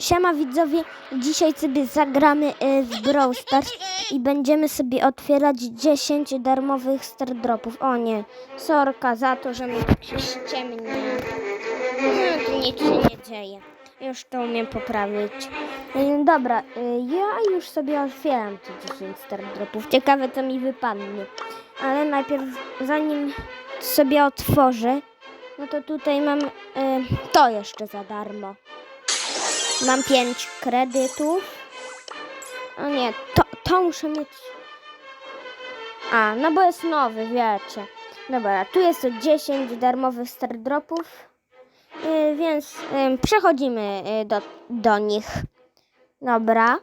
Siema widzowie, dzisiaj sobie zagramy e, w Brawl Stars i będziemy sobie otwierać 10 darmowych star dropów. O nie, sorka za to, że mi ściemnia. No, tu nic się nie dzieje. Już to umiem poprawić. E, Dobra, e, ja już sobie otwieram te 10 star dropów. Ciekawe co mi wypadnie. Ale najpierw, zanim sobie otworzę, no to tutaj mam to jeszcze za darmo. Mam 5 kredytów. O nie, to, to muszę mieć. A, no bo jest nowy, wiecie. Dobra, tu jest 10 darmowych star dropów. Yy, więc yy, przechodzimy yy, do, do nich. Dobra.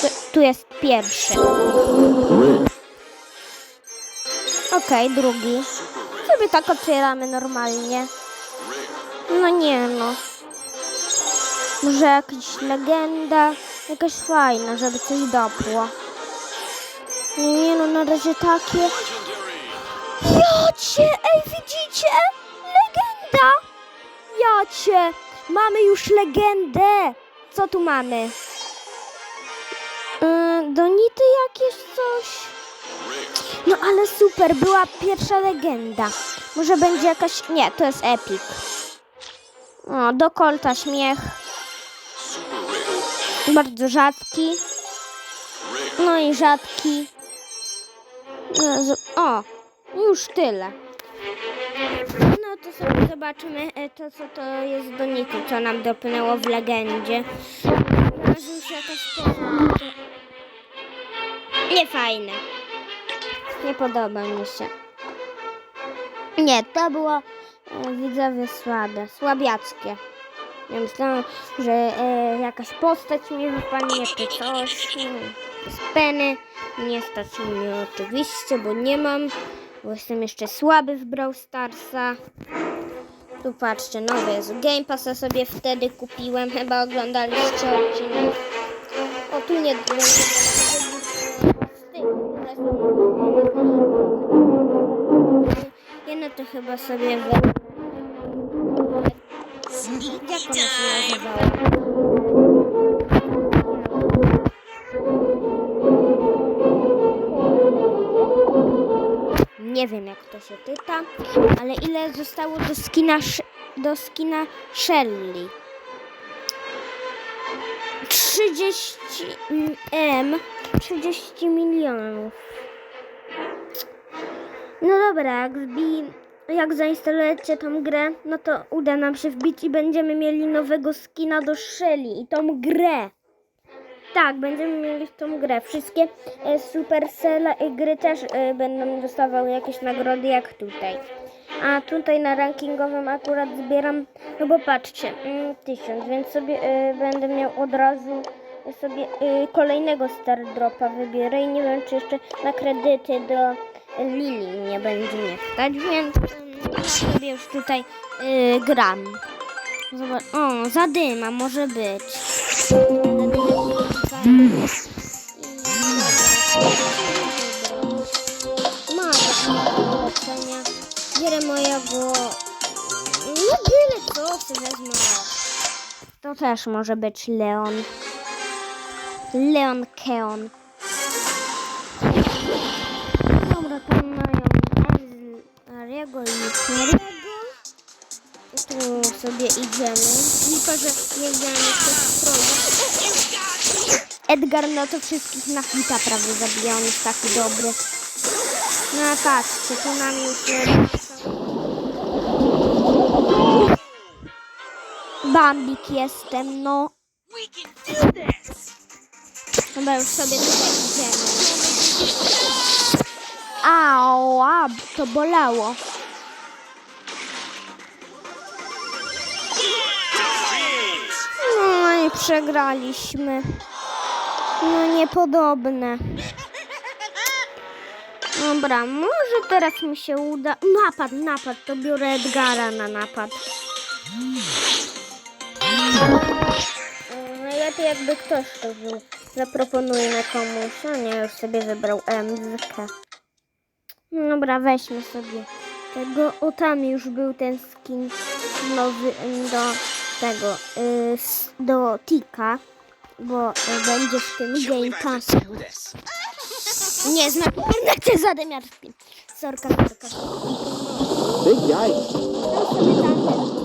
Tu, tu jest pierwszy. Okej, drugi. Sobie tak otwieramy normalnie. No nie no. Może jakaś legenda, jakaś fajna, żeby coś dopło. Nie, nie no, na razie takie. Jacie, ej, widzicie? Legenda! Jacie, mamy już legendę. Co tu mamy? Yy, donity jakieś coś? No ale super, była pierwsza legenda. Może będzie jakaś... Nie, to jest epic. O, do kolta śmiech. Bardzo rzadki. No i rzadki. No, O, już tyle. No to sobie zobaczymy e, to, co to jest do niku, co nam dopłynęło w legendzie. Nie fajne. Nie podoba mi się. Nie, to było e, widzowie słabe, słabiackie. Ja myślałam, że e, jakaś postać mi wypadnie, czy coś. Z peny. Nie stać mnie oczywiście, bo nie mam. Bo jestem jeszcze słaby w Brawl Starsa. Tu patrzcie, nowy jest Game Passa sobie wtedy kupiłem. Chyba oglądaliście odcinek. O, tu nie... No to chyba sobie. Jak ona się nazywała? Nie wiem jak to się czyta, ale ile zostało do skina, do skina Shelly? 30 M, 30 milionów. No dobra, jak wbi, jak zainstalujecie tą grę, no to uda nam się wbić i będziemy mieli nowego skina do Shelly i tą grę. Tak, będziemy mieli tą grę. Wszystkie e, Supercell i gry też e, będą dostawały jakieś nagrody jak tutaj. A tutaj na rankingowym akurat zbieram, no bo patrzcie, mm, tysiąc, więc sobie e, będę miał od razu sobie e, kolejnego Star Dropa wybierę i nie wiem czy jeszcze na kredyty do Lili nie będzie nie stać, więc sobie już tutaj e, gram. Zobacz, o, zadyma może być. Mama ocenia. Bierę mojego. Nie byle co się wezmę. To też może być Leon. Leon Keon. Ariego i Neriego. I tu sobie idziemy. Tylko, że nie widziałem jeszcze stroju. Edgar no to wszystkich na hita prawie zabija, on jest taki dobry. No a patrzcie, tu nam już Bambik jestem, no. Dobra, już sobie tutaj idziemy. Ała, to bolało. Przegraliśmy. No niepodobne. Dobra, może teraz mi się uda. Napad, napad, to biorę Edgara na napad. Najlepiej jakby ktoś to był. Zaproponuję na komuś. A nie, już sobie wybrał MZK. Dobra, weźmy sobie tego. O, tam już był ten skin nowy do tego, y, do Tika, bo y, będzie w tym Game Pass. Who this? Nie znam internecie zadymiarski. Sorka, sorka. Big yikes.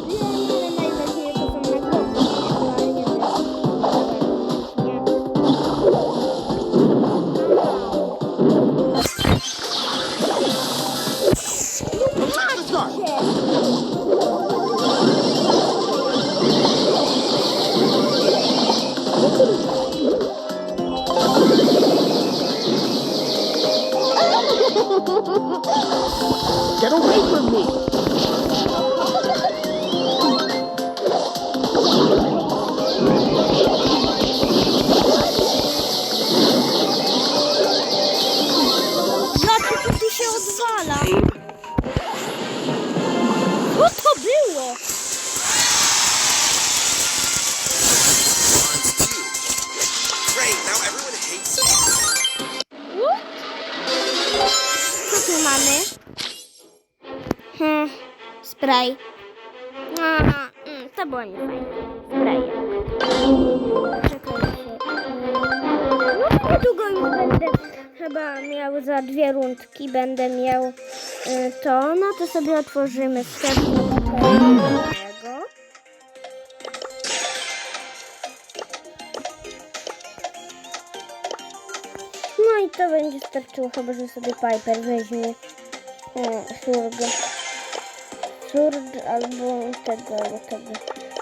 Spray. Aha, mm, to było nie fajne. Spray. Czekajcie. No, niedługo już będę chyba miał za dwie rundki, będę miał y, to, no to sobie otworzymy sklep. No i to będzie starczyło, chyba że sobie Piper weźmie o, Surg albo tego, tego.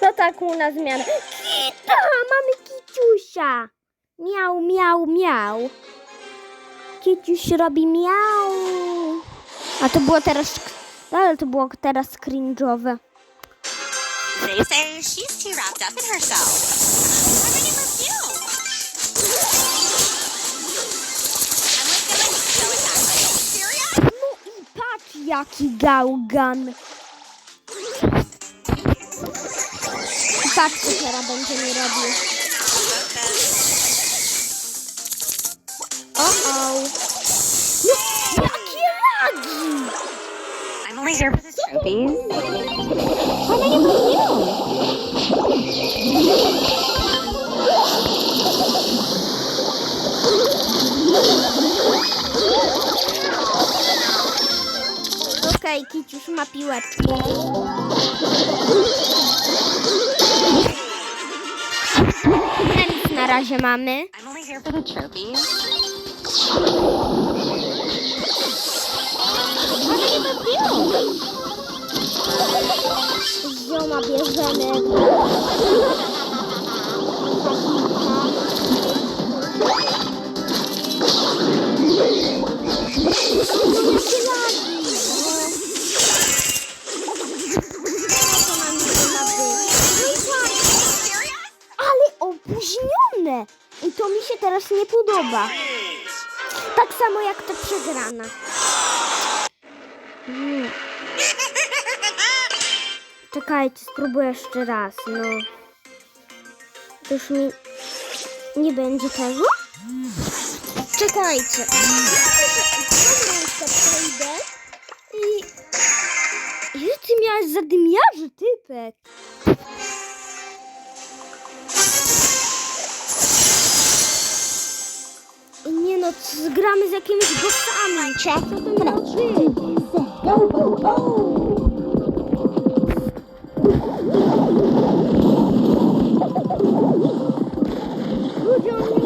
No taką na zmianę. Kita! Mamy kiciusia! Miał, miał, miał. Kiciuś robi miał. A to było teraz... Ale to było teraz cringe'owe. They say she's. I'm ready Patrz co teraz będzie mi robił. O o. No, jakie lagi! I'm only here for the trophies. Okej, Kiciusz ma piłeczkę. Tenis na razie mamy. I'm stáže máme. Jo, má běžené. Podoba. Tak samo jak ta przegrana. Mm. Czekajcie, spróbuję jeszcze raz, no. To już mi nie będzie tego? Czekajcie. Przejdę i... Ile ty miałeś zadymiarzy, typek? No, c- gramy z jakimiś bossami. Co to miało być? Ludzie, on miał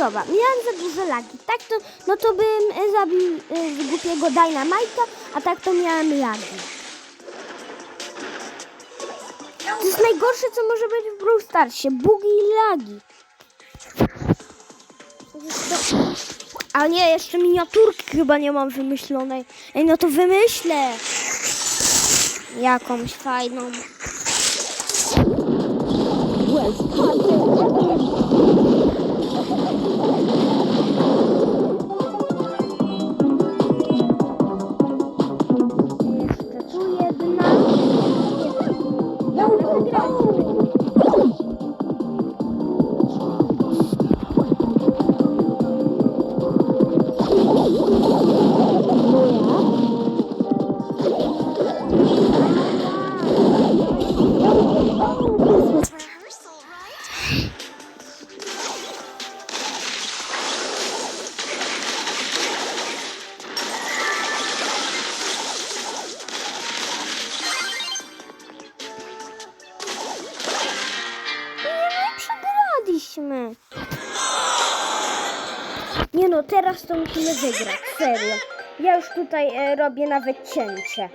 podoba. Miałem za duże lagi. Tak to, no to bym e, zabił e, głupiego Dynamite'a, a tak to miałem lagi. To jest najgorsze, co może być w Brawl Starsie. Bugi i lagi. A nie, jeszcze miniaturki chyba nie mam wymyślonej. Ej, no to wymyślę. Jakąś fajną. Nie no, teraz to musimy wygrać, serio. Ja już tutaj e, robię nawet cięcie.